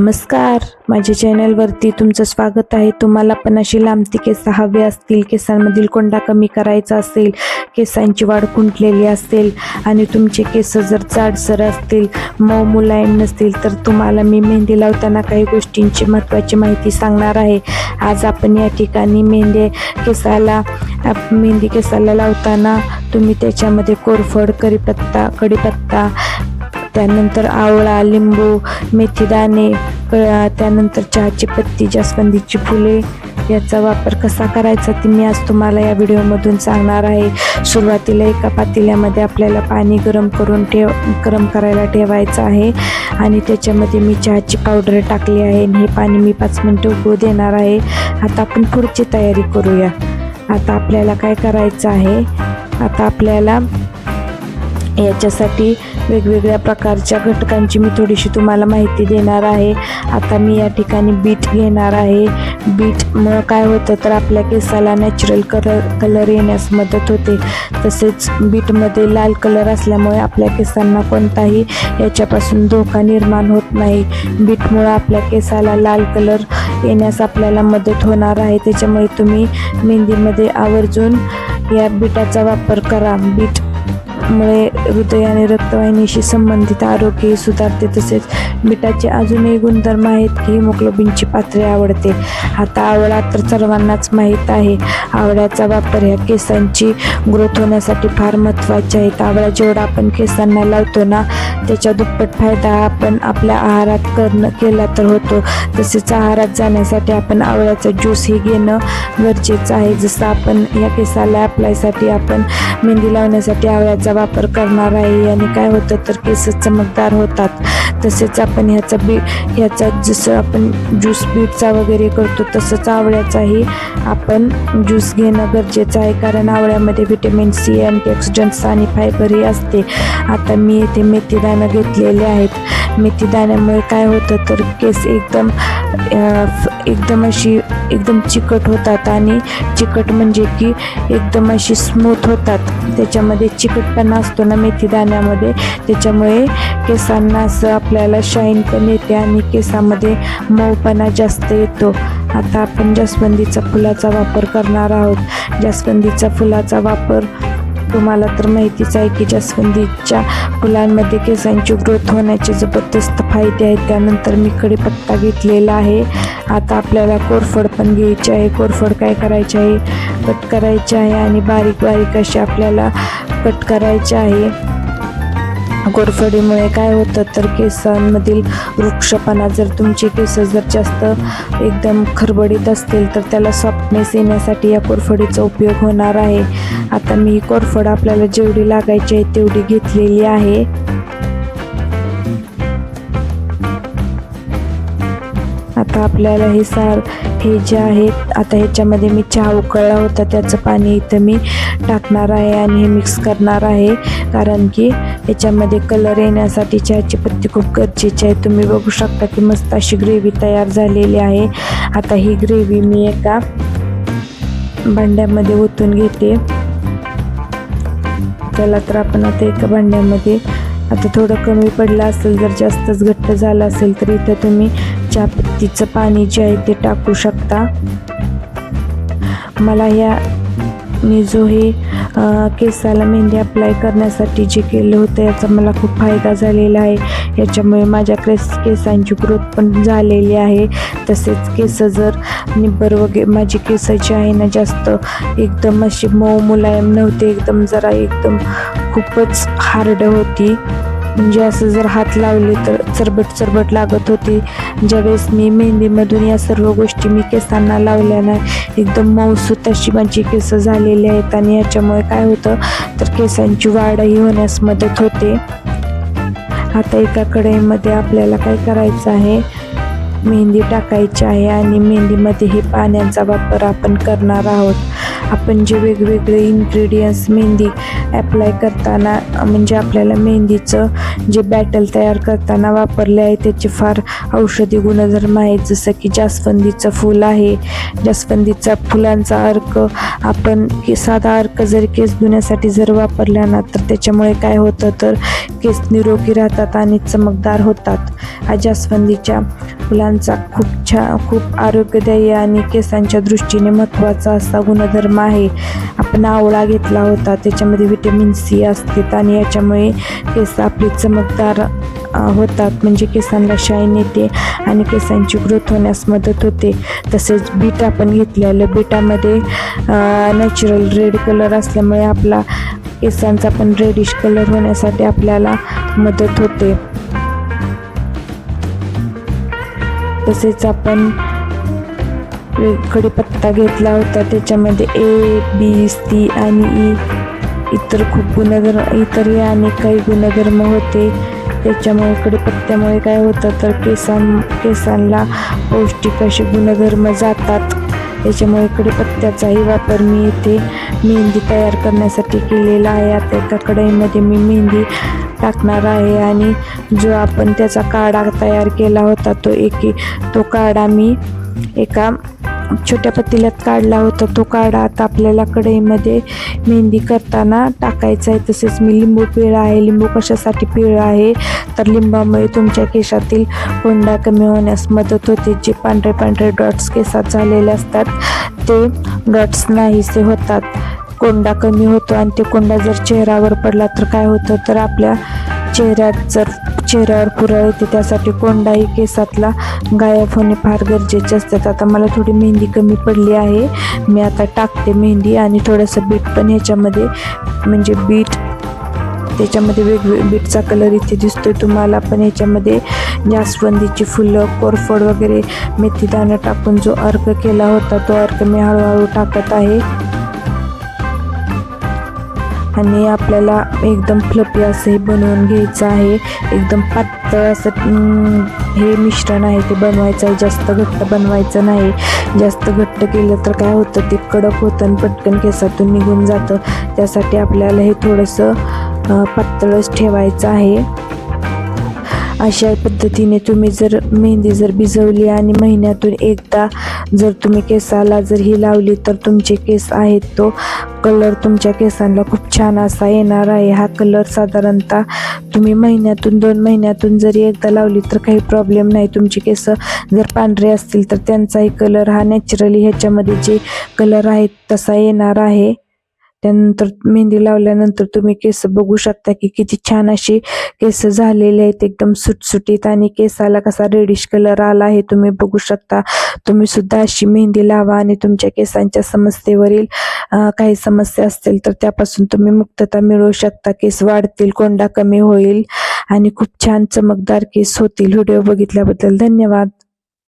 नमस्कार. माझ्या चॅनलवरती तुमचं स्वागत आहे. तुम्हाला पण अशी लांबती केस हवे असतील केसांमधील कोंडा कमी करायचा असेल केसांची वाढ खुंटलेली असेल आणि तुमचे केस जर जाडसर असतील मऊ मुलायम नसतील तर तुम्हाला मी मेहंदी लावताना काही गोष्टींची महत्त्वाची माहिती सांगणार आहे. आज आपण या ठिकाणी मेहंदी केसाला मेहंदी केसाला लावताना तुम्ही त्याच्यामध्ये कोरफड करीपत्ता कढीपत्ता त्यानंतर आवळा लिंबू मेथीदाणे त्यानंतर चहाची पत्ती जास्वंदीची फुले. याचा वापर कसा करायचा ते मी आज तुम्हाला या व्हिडिओमधून सांगणार आहे. सुरुवातीला एका पातेल्यामध्ये आपल्याला पाणी गरम करून ठेव गरम करायला ठेवायचं आहे. आणि त्याच्यामध्ये मी चहाची पावडर टाकली आहे आणि हे पाणी मी पाच मिनटं उकळू देणार आहे. आता आपण पुढची तयारी करूया. आता आपल्याला काय करायचं आहे? आता आपल्याला याच्यासाठी वेगवेगळ्या प्रकारच्या घटकांची मी थोडीशी तुम्हाला माहिती देणार आहे. आता मी या ठिकाणी बीट घेणार आहे. बीटमुळं काय होतं तर आपल्या केसाला नॅचरल कलर कलर येण्यास मदत होते. तसेच बीटमध्ये लाल कलर असल्यामुळे आपल्या केसांना कोणताही याच्यापासून धोका निर्माण होत नाही. बीटमुळं आपल्या केसाला लाल कलर येण्यास आपल्याला मदत होणार आहे. त्याच्यामुळे तुम्ही मेहंदीमध्ये आवर्जून या बीटाचा वापर करा. बीट मुळे हृदय आणि रक्तवाहिनीशी संबंधित आरोग्य सुधारते. तसेच मिठाचे अजूनही गुणधर्म आहेत की हिमोग्लोबिनची पातळी आवडते. आता आवळा तर सर्वांनाच माहीत आहे. आवळ्याचा वापर ह्या केसांची ग्रोथ होण्यासाठी फार महत्त्वाचे आहे आवळा जेवढा आपण केसांना लावतो ना त्याच्या दुप्पट फायदा आपण आपल्या आहारात करणं केला तर होतो. तसेच आहारात जाण्यासाठी आपण आवळ्याचा ज्यूस ही घेणं गरजेचं आहे. जसं आपण या केसाला अप्लायसाठी आपण मेहंदी लावण्यासाठी आवळ्याचा वापर करणार आहे आणि काय होतं तर केस चमकदार होतात. तसेच आपण ह्याचा बी ह्याचा जसं आपण ज्यूस बीटचा वगैरे करतो तसंच आवळ्याचाही आपण ज्यूस घेणं गरजेचं आहे. कारण आवळ्यामध्ये व्हिटॅमिन सी अँटीऑक्सिडंट्स आणि फायबरही असते. आता मी येथे मेथी मेथीदाणं घेतलेले आहेत. मेथीदाण्यामुळे काय होतं तर केस एकदम एकदम अशी एकदम चिकट होतात आणि चिकट म्हणजे की एकदम अशी स्मूथ होतात. त्याच्यामध्ये चिकटपणा असतो ना मेथी दाण्यामध्ये. त्याच्यामुळे केसांना असं आपल्याला शाईन पण येते आणि केसामध्ये मऊपणा जास्त येतो. आता आपण जास्वंदीचा फुलाचा वापर करणार आहोत. जास्वंदीचा फुलाचा वापर तुम्हाला तर माहितीच आहे की जास्वंदीच्या फुलांमध्ये केसांची ग्रोथ होण्याचे जबरदस्त फायदे आहेत त्यानंतर मी कढीपत्ता घेतलेला आहे. आता आपल्याला कोरफड पण घ्यायची आहे. कोरफड काय करायचे आहे? कट करायचे आहे आणि बारीक बारीक असे आपल्याला कट करायचे आहे. कोरफडीमुळे काय होतं तर केसांमधील वृक्षपणा जर तुमचे केस जर जास्त एकदम खरबडीत असतील तर त्याला सॉफ्टनेस येण्यासाठी या कोरफडीचा उपयोग होणार आहे. आता मी ही कोरफड आपल्याला जेवढी लागायची आहे तेवढी घेतलेली आहे. आता आपल्याला हे सार हे जे आहेत आता ह्याच्यामध्ये मी चहा उकळला होता त्याचं पाणी इथं मी टाकणार आहे आणि हे मिक्स करणार आहे. कारण की ह्याच्यामध्ये कलर येण्यासाठी चहाची पत्ती खूप गरजेची आहे. तुम्ही बघू शकता की मस्त अशी ग्रेव्ही तयार झालेली आहे. आता ही ग्रेव्ही मी एका भांड्यामध्ये ओतून घेते. त्याला तर आपण आता एका भांड्यामध्ये आता थोडं कमी पडलं असेल जर जास्तच घट्ट झालं असेल तर इथं तुम्ही चहापत्तीचं पाणी जे आहे ते टाकू शकता? मला या मी जो हे केसाला मेहंदी अप्लाय करण्यासाठी जे केलं होतं याचा मला खूप फायदा झालेला आहे. याच्यामुळे माझ्या केस केसांची ग्रोथ पण झालेली आहे. तसेच केस जर निब्बर वगैरे माझी केस जी आहे ना जास्त एकदम अशी मऊ मुलायम नव्हते एकदम जरा एकदम खूपच हार्ड होती. म्हणजे असं जर हात लावले तर चरबट चरबट लागत होती. ज्यावेळेस मी मेहंदीमधून या सर्व गोष्टी मी केसांना लावल्यानं एकदम मऊसूत अशी माझी केस झालेली आहेत आणि याच्यामुळे काय होतं तर केसांची वाढही होण्यास मदत होते. आता एका कढईमध्ये आपल्याला काय करायचं आहे? मेहंदी टाकायची आहे आणि मेहंदीमध्ये हे पाण्याचा वापर आपण करणार आहोत. आपण जे वेगवेगळे इन्ग्रेडियंट्स मेहंदी ॲप्लाय करताना म्हणजे आपल्याला मेहंदीचं जे बॅटल तयार करताना वापरले आहे त्याचे फार औषधी गुणधर्म आहेत. जसं की जास्वंदीचं फूल आहे. जास्वंदीचा फुलांचा अर्क आपण की साधा अर्क जर केस धुण्यासाठी जर वापरला ना तर त्याच्यामुळे काय होतं? तर केस निरोगी राहतात आणि चमकदार होतात. हा जास्वंदीच्या फुलांचा खूप छान खूप आरोग्यदायी आणि केसांच्या दृष्टीने महत्त्वाचा असा गुणधर्म आहे. आपण आवळा घेतला होता त्याच्यामध्ये व्हिटॅमिन सी असते आणि याच्यामुळे केस आपले चमकदार होतात. म्हणजे केसांना शाईन येते आणि केसांची ग्रोथ होण्यास मदत होते. तसेच बीट आपण घेतलेलं. बीटामध्ये नॅचरल रेड कलर असल्यामुळे आपला केसांचा पण रेडिश कलर होण्यासाठी आपल्याला मदत होते. तसेच आपण कढीपत्ता घेतला होता. त्याच्यामध्ये ए बी सी आणि ई इतर खूप गुणधर्म इतरही अनेक काही गुणधर्म होते. त्याच्यामुळे कढीपत्त्यामुळे काय होतं तर केसां केसांना पौष्टिक असे गुणधर्म जातात. त्याच्यामुळे पत्त्याचाही वापर मी इथे मेहंदी तयार करण्यासाठी केलेला आहे. आता एका कढईमध्ये मी मेहंदी टाकणार आहे आणि जो आपण त्याचा काढा तयार केला होता तो एकी तो काढा मी एका छोट्या पतील्यात काढला होता. तो काढा आता आपल्याला कढईमध्ये मेहंदी करताना टाकायचा आहे. तसेच मी लिंबू पिळं आहे. लिंबू कशासाठी पिळं आहे? तर लिंबामुळे तुमच्या केसातील कोंडा कमी होण्यास मदत होते. जे पांढरे पांढरे डॉट्स केसात झालेले असतात ते डॉट्स नाहीसे होतात. कोंडा कमी होतो आणि ते कोंडा जर चेहऱ्यावर पडला तर काय होतं? तर आपल्या चेहऱ्यात जर चेहऱ्यावर पुरळ येते त्यासाठी कोंडाही केसातला गायब होणे फार गरजेचे असतात आता मला थोडी मेहंदी कमी पडली आहे. मी आता टाकते मेहंदी आणि थोडंसं बीट पण ह्याच्यामध्ये म्हणजे बीट त्याच्यामध्ये वेगवेगळे बीटचा कलर इथे दिसतोय. तुम्हाला पण याच्यामध्ये जास्वंदीची फुलं कोरफड वगैरे मेथीदाणं टाकून जो अर्क केला होता तो अर्क मी हळूहळू टाकत आहे. आणि आपल्याला एकदम फ्लपी असं हे बनवून घ्यायचं आहे. एकदम पातळ असं हे मिश्रण आहे ते बनवायचं आहे जास्त घट्ट बनवायचं नाही. जास्त घट्ट केलं तर काय होतं ते कडक होतं आणि पटकन केसातून निघून जातं. त्यासाठी आपल्याला हे थोडंसं पातळच ठेवायचं आहे. अशा पद्धतीने तुम्ही जर मेहंदी जर भिजवली आणि महिन्यातून एकदा जर तुम्ही केसाला जर ही लावली तर तुमचे केस आहेत तो कलर तुमच्या केसांना खूप छान असा येणार आहे. हा कलर साधारणतः तुम्ही महिन्यातून दोन महिन्यातून जरी एकदा लावली तर काही प्रॉब्लेम नाही. तुमचे केस जर पांढरे असतील तर त्यांचाही कलर हा नॅचरली ह्याच्यामध्ये जे कलर आहेत तसा येणार आहे. त्यानंतर मेहंदी लावल्यानंतर तुम्ही केस बघू शकता की किती छान अशी केस झालेले आहेत. एकदम सुटसुटीत आणि केसाला कसा रेडिश कलर आला आहे तुम्ही बघू शकता. तुम्ही सुद्धा अशी मेहंदी लावा आणि तुमच्या केसांच्या समस्येवरील काही समस्या असतील तर त्यापासून तुम्ही मुक्तता मिळवू शकता. केस वाढतील कोंडा कमी होईल आणि खूप छान चमकदार केस होतील. व्हिडिओ बघितल्याबद्दल धन्यवाद.